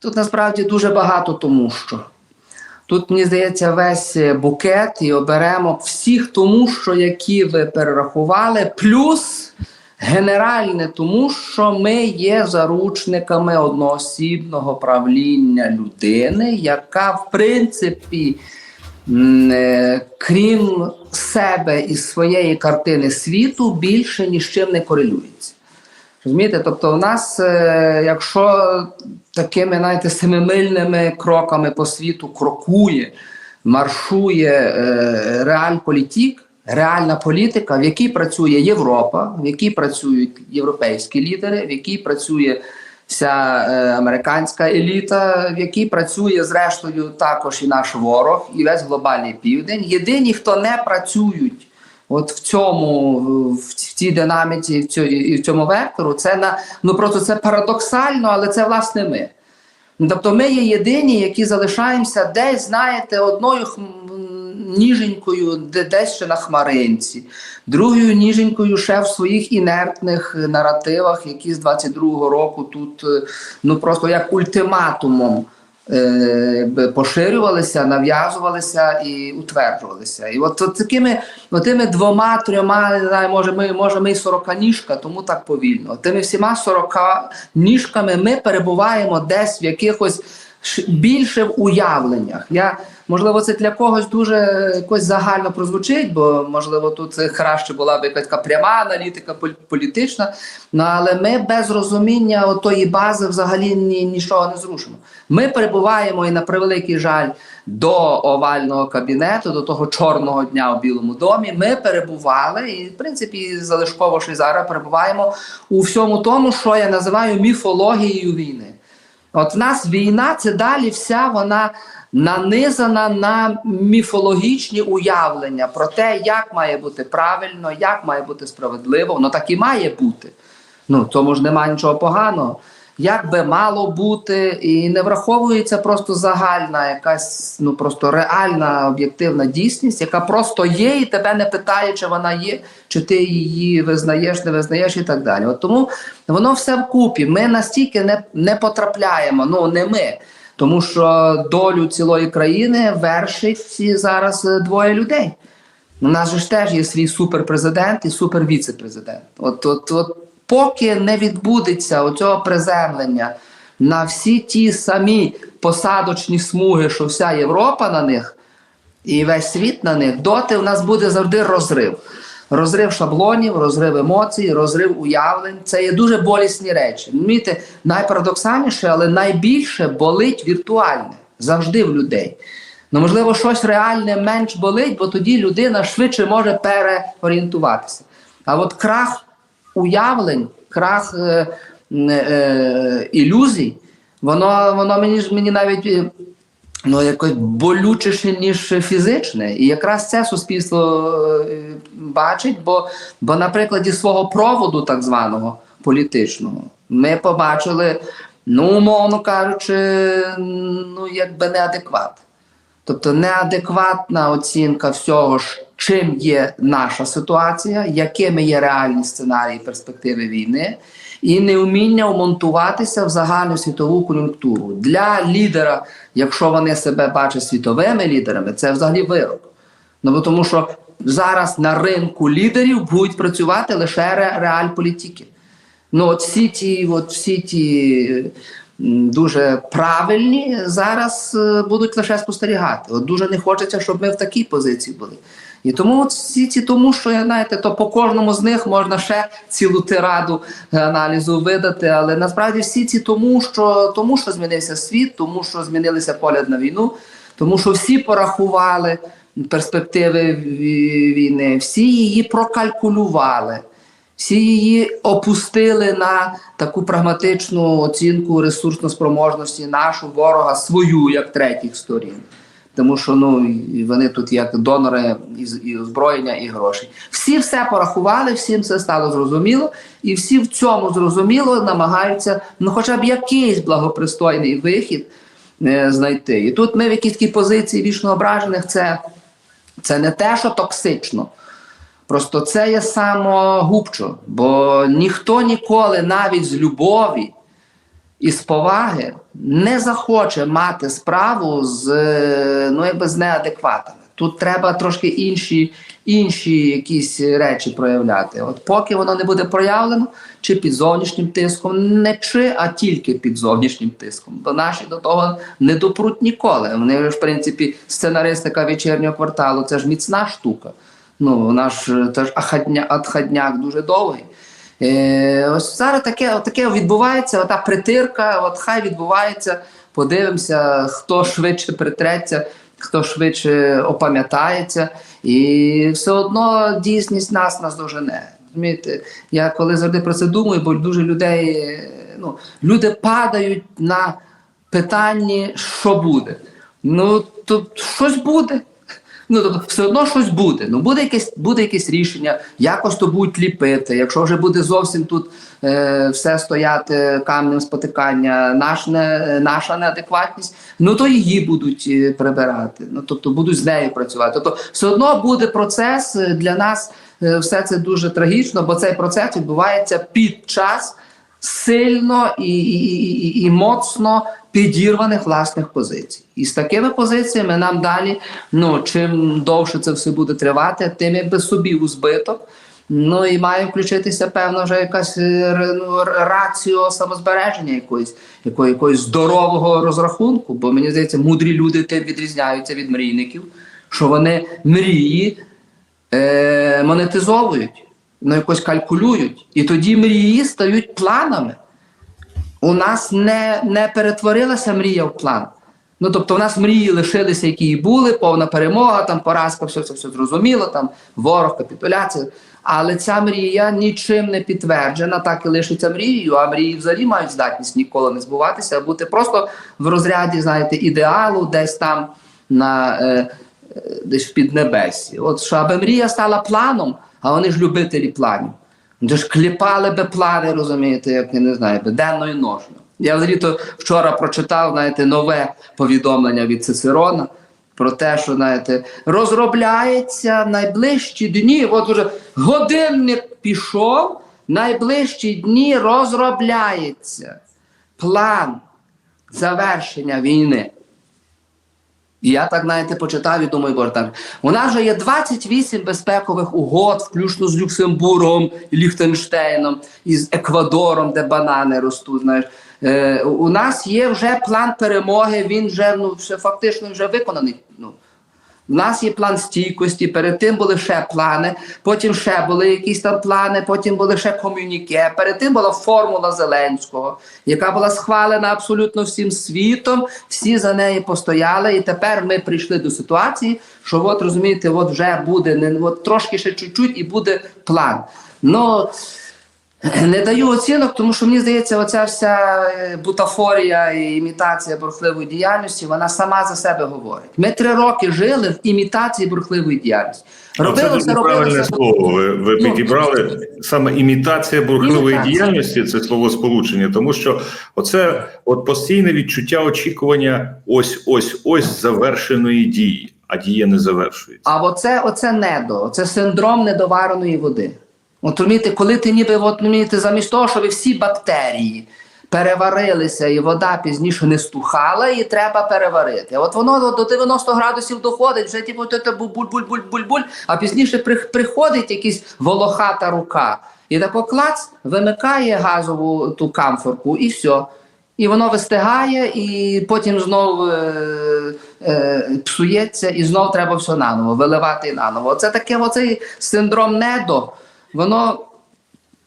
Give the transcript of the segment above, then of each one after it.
Тут насправді дуже багато тому що. Тут, мені здається, весь букет і оберемо всіх тому, що які ви перерахували, плюс генеральне тому, що ми є заручниками одноосібного правління людини, яка, в принципі, е, крім себе і своєї картини світу, більше ні з чим не корелюється. Розумієте? Тобто, у нас, е, якщо такими знаєте, семимильними кроками по світу крокує, маршує е, реальполітік, реальна політика, в якій працює Європа, в якій працюють європейські лідери, в якій працює вся е, американська еліта, в якій працює зрештою також і наш ворог, і весь глобальний південь. Єдині, хто не працюють. От в цьому в цій динаміці, в цьому, і в цьому вектору, це на ну просто це парадоксально, але це власне ми. Ну, Тобто ми є єдині, які залишаємося десь, знаєте, одною хм- ніженькою, де десь ще на хмаринці, другою ніженькою ще в своїх інертних наративах, які з 22-го року тут е, ну просто як ультиматумом е, поширювалися, нав'язувалися і утверджувалися. І от, от такими от тими двома, трьома, не знаю, може, ми, може, ми й сороканіжка, тому так повільно. Тими всіма сорока ніжками ми перебуваємо десь в якихось більше в уявленнях. Я Можливо, це для когось дуже якось загально прозвучить, бо можливо тут краще була б якась пряма аналітика пол- політична. Ну але ми без розуміння отої бази взагалі ні, нічого не зрушимо. Ми перебуваємо і на превеликий жаль до овального кабінету, до того чорного дня у Білому домі. Ми перебували, і в принципі залишково що й зараз перебуваємо у всьому тому, що я називаю міфологією війни. От в нас війна це далі вся вона нанизана на міфологічні уявлення про те, як має бути правильно, як має бути справедливо. Воно так і має бути. Ну тому ж немає нічого поганого. Як би мало бути, і не враховується просто загальна, якась ну просто реальна об'єктивна дійсність, яка просто є, і тебе не питає, чи вона є, чи ти її визнаєш, не визнаєш, і так далі. От тому воно все вкупі. Ми настільки не, не потрапляємо, ну не ми. Тому що долю цілої країни вершить зараз е, двоє людей. У нас же ж теж є свій суперпрезидент і супервіцепрезидент. От, от, от поки не відбудеться оцього приземлення на всі ті самі посадочні смуги, що вся Європа на них і весь світ на них, доти у нас буде завжди розрив. Розрив шаблонів, розрив емоцій, розрив уявлень. Це є дуже болісні речі. Розумієте, найпарадоксальніше, але найбільше болить віртуальне завжди в людей. Ну, можливо, щось реальне менш болить, бо тоді людина швидше може переорієнтуватися. А от крах уявлень, крах е, е, ілюзій, воно, воно мені мені навіть. е, Ну, якось болючіше, ніж фізичне. І якраз це суспільство е, бачить, бо, бо на прикладі свого проводу, так званого політичного, ми побачили, ну, умовно кажучи, ну, якби неадекват. Тобто неадекватна оцінка всього, чим є наша ситуація, якими є реальні сценарії перспективи війни, і неуміння вмонтуватися в загальну світову кон'юнктуру. Для лідера, якщо вони себе бачать світовими лідерами, це взагалі вирок. Ну бо тому що зараз на ринку лідерів будуть працювати лише ре- реальполітики. Ну, от всі ті, от всі ті дуже правильні зараз е, будуть лише спостерігати. От дуже не хочеться, щоб ми в такій позиції були. І тому всі ці, тому що знаєте, то по кожному з них можна ще цілу тираду е, аналізу видати. Але насправді всі ці тому, що тому, що змінився світ, тому що змінилися погляд на війну, тому що всі порахували перспективи війни, всі її прокалькулювали. Всі її опустили на таку прагматичну оцінку ресурсно-спроможності нашого ворога, свою як третіх сторін. Тому що ну вони тут як донори і, озброєння, і грошей. Всі все порахували, всім це стало зрозуміло, і всі в цьому зрозуміло намагаються ну, хоча б якийсь благопристойний вихід е, знайти. І тут ми в якійсь такій позиції вічно ображених, це, це не те, що токсично. Просто це є самогубчо, бо ніхто ніколи навіть з любові із поваги не захоче мати справу з, е, ну, якби з неадекватами. Тут треба трошки інші, інші якісь речі проявляти. От поки воно не буде проявлено, чи під зовнішнім тиском, не чи, а тільки під зовнішнім тиском. Бо наші до того не допруть ніколи. Вони ж, в принципі, сценаристика вечірнього кварталу це ж міцна штука. Ну, наш теж ахадня, отходняк дуже довгий. Е, ось зараз таке, таке відбувається, ота притирка, от хай відбувається. Подивимося, хто швидше притреться, хто швидше опам'ятається, і все одно дійсність нас наздожене. Розумієте, я коли завжди про це думаю, бо дуже людей, ну, люди падають на питанні, що буде. Ну, то щось буде. Ну, тобто, все одно щось буде. Ну, буде якесь, буде якесь рішення, якось то будуть ліпити. Якщо вже буде зовсім тут е, все стояти камнем спотикання, наш не, наша неадекватність, ну то її будуть е, прибирати. Ну, тобто будуть з нею працювати. Тобто, все одно буде процес для нас. е, Все це дуже трагічно, бо цей процес відбувається під час сильно і, і, і, моцно підірваних власних позицій. І з такими позиціями нам далі, ну чим довше це все буде тривати, тим якби собі у збиток. Ну і має включитися певно вже якась е, ну, раціо самозбереження якоїсь, якої, якоїсь здорового розрахунку. Бо мені здається, мудрі люди тим відрізняються від мрійників, що вони мрії е, монетизовують, ну якось калькулюють. І тоді мрії стають планами. У нас не, не перетворилася мрія в план. Ну, тобто, в нас мрії лишилися, які і були, повна перемога, там поразка, все, все, все зрозуміло, там ворог, капітуляція. Але ця мрія нічим не підтверджена, так і лишиться мрією, а мрії взагалі мають здатність ніколи не збуватися, а бути просто в розряді, знаєте, ідеалу, десь там на е, е, десь в піднебесі. От що аби мрія стала планом, а вони ж любителі планів. Вони ж кліпали би плани, розумієте, як я не знаю, денно і ножно. Я взагалі вчора прочитав, знаєте, нове повідомлення від Цицерона про те, що знаєте, розробляється найближчі дні. От уже годинник пішов, найближчі дні розробляється план завершення війни. Я так, знаєте, почитав і думаю, боже, так, у нас вже є 28 безпекових угод, включно з Люксембургом, Ліхтенштейном, і з Еквадором, де банани ростуть. Знаєш. Е, у нас є вже план перемоги, він вже ну, все фактично вже виконаний. Ну, у нас є план стійкості, перед тим були ще плани, потім ще були якісь там плани, потім були ще ком'юніке. Перед тим була формула Зеленського, яка була схвалена абсолютно всім світом. Всі за неї постояли, і тепер ми прийшли до ситуації, що от розумієте, от вже буде не от трошки ще чуть-чуть, і буде план. Ну не даю оцінок, тому що мені здається, оця вся е, бутафорія і імітація бурхливої діяльності, вона сама за себе говорить. Ми три роки жили в імітації бурхливої діяльності. Ну, це правильне слово. Ви, ви Ну, підібрали саме імітація бурхливої Імітація. діяльності, це слово сполучення, тому що оце от постійне відчуття очікування ось ось ось завершеної дії, а дія не завершується. А оце, оце недо, це синдром недовареної води. От розумієте, коли ти ніби от, розумієте, замість того, щоб всі бактерії переварилися і вода пізніше не стухала, її треба переварити. От воно до 90 градусів доходить, вже типу буль-буль-буль-буль-буль, а пізніше при- приходить якась волохата рука. І тако клац вимикає газову ту камфорку, і все. І воно вистигає, і потім знов е, е, псується, і знов треба все наново, виливати наново. Це таке оцей синдром недо. Воно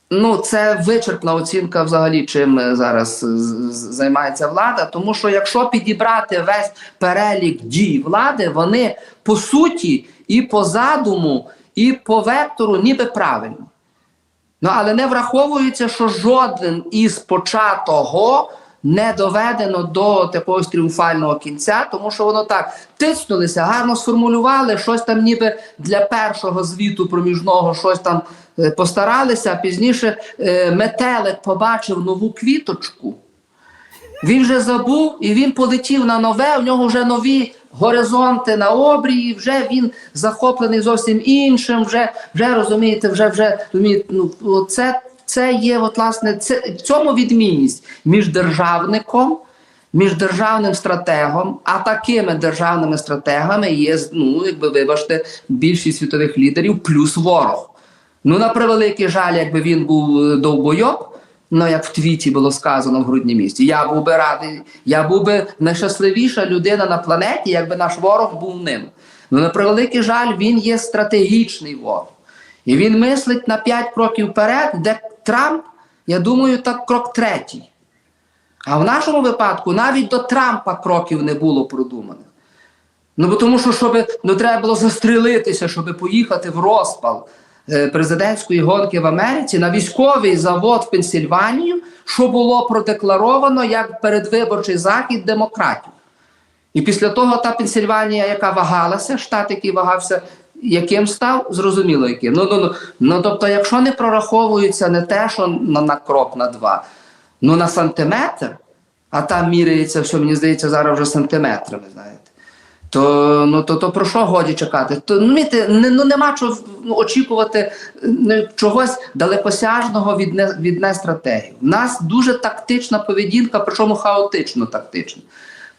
ну, це вичерпна оцінка взагалі, чим е, зараз з- займається влада. Тому що якщо підібрати весь перелік дій влади, вони по суті і по задуму, і по вектору ніби правильні. Ну, але не враховується, що жоден із початого не доведено до такого тріумфального кінця, тому що воно так тиснулися, гарно сформулювали, щось там ніби для першого звіту проміжного щось там е, постаралися, а пізніше е, метелик побачив нову квіточку. Він вже забув і він полетів на нове. У нього вже нові горизонти на обрії. Вже він захоплений зовсім іншим. Вже вже розумієте, вже вже ну це, це є, от, власне, це, в цьому відмінність між державником, між державним стратегом, а такими державними стратегами є, ну, якби вибачте, більшість світових лідерів, плюс ворог. Ну, на превеликий жаль, якби він був е, довбойоб, ну як в твіті було сказано в грудні місті, я був би радий, я був би найщасливіша людина на планеті, якби наш ворог був ним. Ну, на превеликий жаль, він є стратегічний ворог. І він мислить на 5 кроків вперед, де Трамп, я думаю, так крок третій. А в нашому випадку навіть до Трампа кроків не було продуманих. Ну, бо тому що щоб, ну, треба було застрілитися, щоб поїхати в розпал е, президентської гонки в Америці на військовий завод в Пенсільванію, що було продекларовано як передвиборчий захід демократів. І після того та Пенсільванія, яка вагалася, штат, який вагався, яким став, зрозуміло яким. Ну, ну, ну, ну тобто, якщо не прораховується не те, що на, на крок, на два, ну на сантиметр, а там міряється, все, мені здається, зараз вже сантиметрами, знаєте. То, ну, то, то про що годі чекати? То, ну, знаєте, не, ну, нема чого ну, очікувати ну, чогось далекосяжного від не, від не стратегії. У нас дуже тактична поведінка, причому хаотично тактична.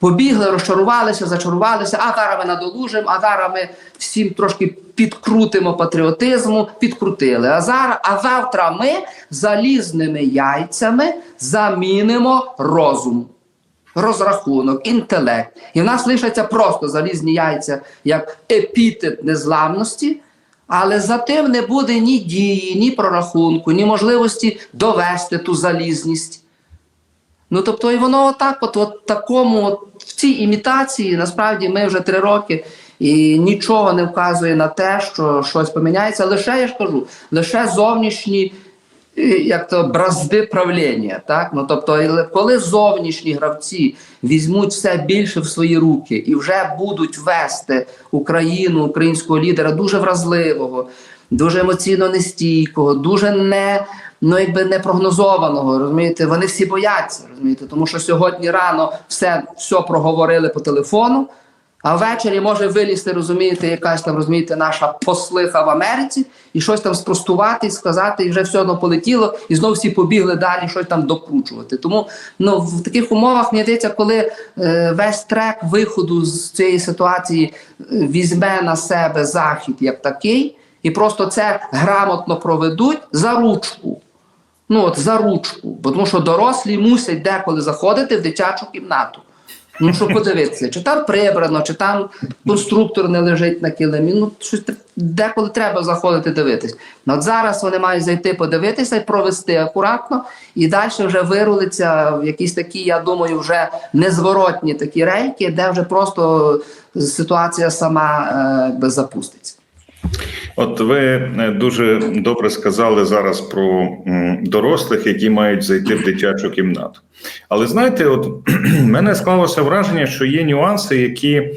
Побігли, розчарувалися, зачарувалися, а зараз ми надолужимо, а зараз ми всім трошки підкрутимо патріотизму, підкрутили. А зараз, а завтра ми залізними яйцями замінимо розум, розрахунок, інтелект. І в нас лишаться просто залізні яйця як епітет незламності. Але за тим не буде ні дії, ні прорахунку, ні можливості довести ту залізність. Ну тобто, і воно отак, от, от такому, от, в цій імітації, насправді ми вже три роки і нічого не вказує на те, що щось поміняється. Лише я ж кажу, лише зовнішні е, як то бразди правління. Так? Ну, тобто, коли зовнішні гравці візьмуть все більше в свої руки і вже будуть вести Україну, українського лідера дуже вразливого, дуже емоційно нестійкого, дуже не. Ну, якби непрогнозованого, розумієте, вони всі бояться, розумієте, тому що сьогодні рано все, все проговорили по телефону, а ввечері може вилізти, розумієте, якась там, розумієте, наша послиха в Америці і щось там спростувати, сказати, і вже все одно полетіло, і знову всі побігли далі щось там докручувати. Тому ну, в таких умовах мені здається, коли е, весь трек виходу з цієї ситуації е, візьме на себе захід як такий, і просто це грамотно проведуть за ручку. Ну, от за ручку, бо тому що дорослі мусять деколи заходити в дитячу кімнату. Ну, щоб подивитися, чи там прибрано, чи там конструктор не лежить на килимі. Ну, щось деколи треба заходити дивитись. Ну, от зараз вони мають зайти подивитися і провести акуратно, і далі вже вирулиться в якісь такі, я думаю, вже незворотні такі рейки, де вже просто ситуація сама е, запуститься. От ви е, дуже добре сказали зараз про дорослих, які мають зайти в дитячу кімнату. Але знаєте, от мене склалося враження, що є нюанси, які е,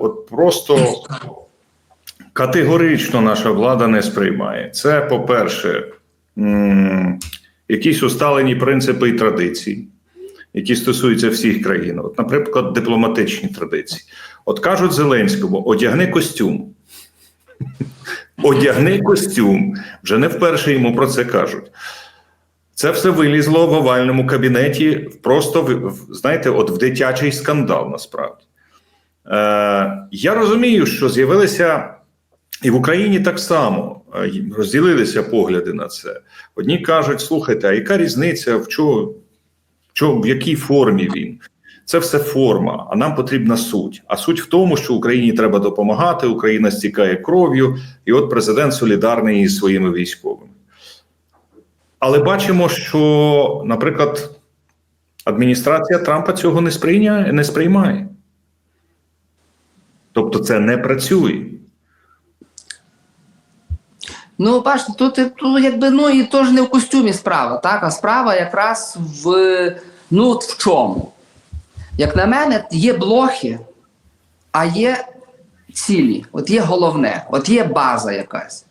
от просто категорично наша влада не сприймає. Це, по-перше, якісь усталені принципи і традиції, які стосуються всіх країн. От, наприклад, дипломатичні традиції. От кажуть Зеленському: одягни костюм. Одягни костюм. Вже не вперше йому про це кажуть. Це все вилізло в овальному кабінеті просто в, в- знаєте, от в дитячий скандал насправді. Е, я розумію, що з'явилися і в Україні так само е, розділилися погляди на це. Одні кажуть: слухайте, а яка різниця, в чого, чого, в якій формі він? Це все форма, а нам потрібна суть. А суть в тому, що Україні треба допомагати, Україна стікає кров'ю, і от президент солідарний із своїми військовими. Але бачимо, що, наприклад, адміністрація Трампа цього не сприйняє, не сприймає. Тобто це не працює. Ну, бачите, тут, тут якби ну і то ж не в костюмі справа, так? А справа якраз в ну в чому? Як на мене, є блохи, а є цілі, от є головне, от є база якась.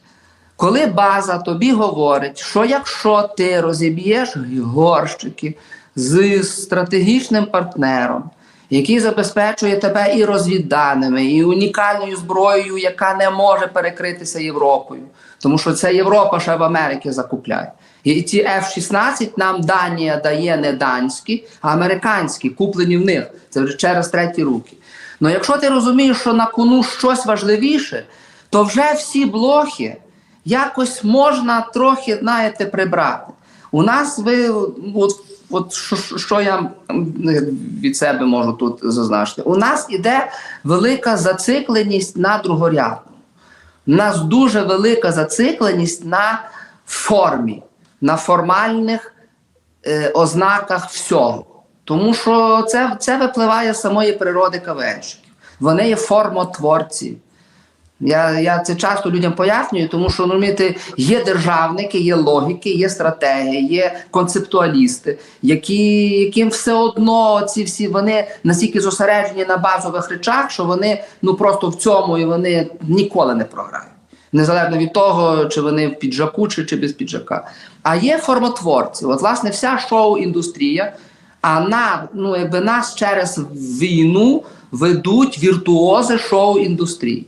Коли база тобі говорить, що якщо ти розіб'єш горщики з стратегічним партнером, який забезпечує тебе і розвідданими, і унікальною зброєю, яка не може перекритися Європою, тому що це Європа ще в Америці закупляє. І ці F-16 нам Данія дає не данські, а американські, куплені в них. Це вже через треті руки. Ну якщо ти розумієш, що на кону щось важливіше, то вже всі блохи якось можна трохи, знаєте, прибрати. У нас ви, от, от що, що я від себе можу тут зазначити, у нас іде велика зацикленість на другорядному. У нас дуже велика зацикленість на формі, на формальних е, ознаках всього. Тому що це, це випливає з самої природи КВНщиків. Вони є формотворці. Я, я це часто людям пояснюю, тому що ну, є державники, є логіки, є стратегії, є концептуалісти, які, яким все одно ці всі вони настільки зосереджені на базових речах, що вони ну просто в цьому і вони ніколи не програють. Незалежно від того, чи вони в піджаку, чи, чи без піджака. А є формотворці. От, власне, вся шоу-індустрія, а ну, якби нас через війну ведуть віртуози шоу-індустрії.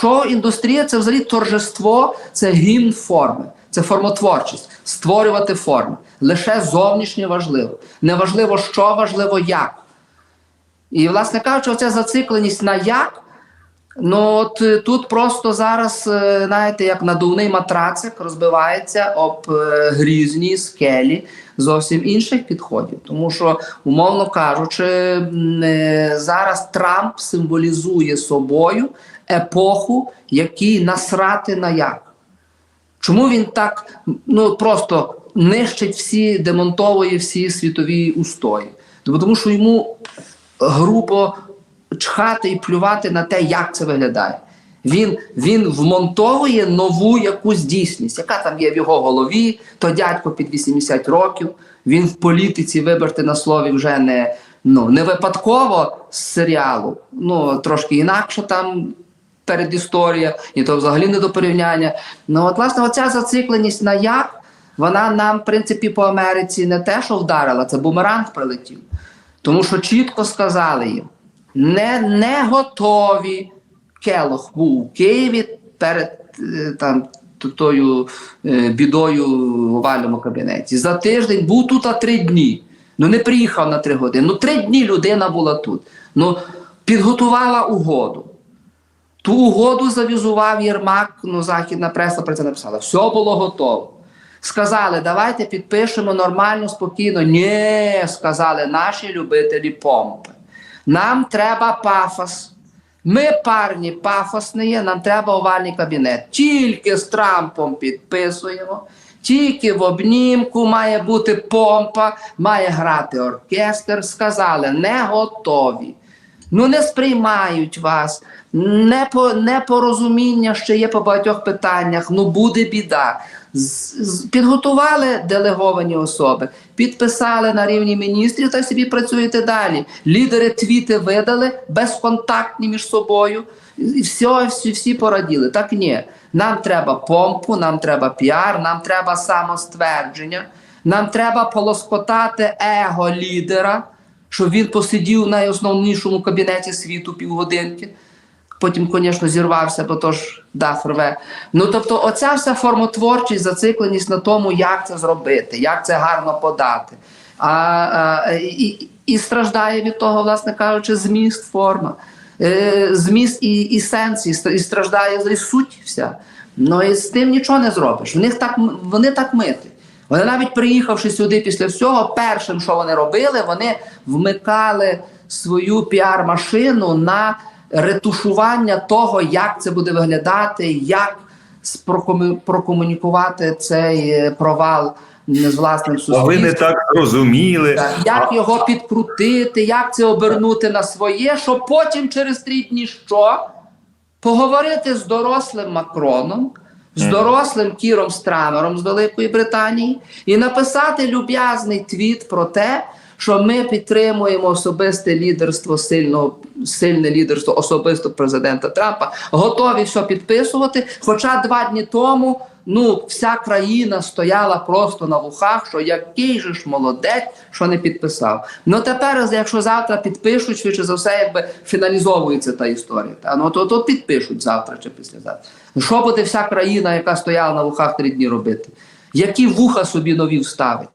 Шоу-індустрія це взагалі торжество, це гімн форми, це формотворчість, створювати форми. Лише зовнішнє важливо. Неважливо, що важливо, як. І, власне кажучи, оця зацикленість на як. Ну от е, тут просто зараз, е, знаєте, як надувний матрацик розбивається об е, грізні скелі зовсім інших підходів. Тому що, умовно кажучи, зараз Трамп символізує собою епоху, якій насрати на як. Чому він так ну просто нищить всі, демонтовує всі світові устої? Тому що йому грубо чхати і плювати на те, як це виглядає. Він, він вмонтовує нову якусь дійсність, яка там є в його голові, то дядько під 80 років. Він в політиці, виберте на слові, вже не, ну, не випадково з серіалу, ну трошки інакше там передісторія, і то взагалі не до порівняння. Ну, от, власне, оця зацикленість на як, вона нам, в принципі, по Америці не те, що вдарила, це бумеранг прилетів. Тому що чітко сказали їм, не, не готові. Келох був у Києві перед е, там тою е, бідою в овальному кабінеті. За тиждень був тут а три дні. Ну не приїхав на три години. Ну три дні людина була тут. Ну підготувала угоду. Ту угоду завізував Єрмак, ну західна преса про це написала. Все було готово. Сказали, давайте підпишемо нормально, спокійно. Ні, сказали наші любителі помпи. Нам треба пафос. Ми парні пафосні, є, нам треба овальний кабінет. Тільки з Трампом підписуємо, тільки в обнімку має бути помпа, має грати оркестр. Сказали, не готові. Ну не сприймають вас, непо, непорозуміння ще є по багатьох питаннях. Ну буде біда. Підготували делеговані особи, підписали на рівні міністрів та собі працюєте далі. Лідери твіти видали безконтактні між собою. І все, всі, всі пораділи. Так ні. Нам треба помпу, нам треба піар, нам треба самоствердження, нам треба полоскотати его лідера щоб він посидів в найосновнішому кабінеті світу півгодинки. Потім, звісно, зірвався, бо то ж дах рве. Ну тобто, оця вся формотворчість, зацикленість на тому, як це зробити, як це гарно подати. А, а, і, і страждає від того, власне кажучи, зміст, форма, е, зміст і, і сенс, і ст- і страждає взагалі суть вся. Ну і з тим нічого не зробиш. В них так, вони так мити. Вони навіть приїхавши сюди після всього, першим, що вони робили, вони вмикали свою піар-машину на ретушування того, як це буде виглядати, як прокомунікувати цей е, провал з власним А ви не суспільством. так зрозуміли. Так, Як його підкрутити, як це обернути на своє, щоб потім через три дні що? Поговорити з дорослим Макроном, з дорослим Кіром Страмером з Великої Британії і написати люб'язний твіт про те, що ми підтримуємо особисте лідерство, сильного, сильне лідерство особисто президента Трампа, готові все підписувати. Хоча два дні тому ну, вся країна стояла просто на вухах, що який же ж молодець, що не підписав. Ну тепер, якщо завтра підпишуть, швидше за все, якби фіналізовується та історія. Та ну то, то підпишуть завтра чи післязавтра. Що буде вся країна, яка стояла на вухах три дні робити? Які вуха собі нові вставить?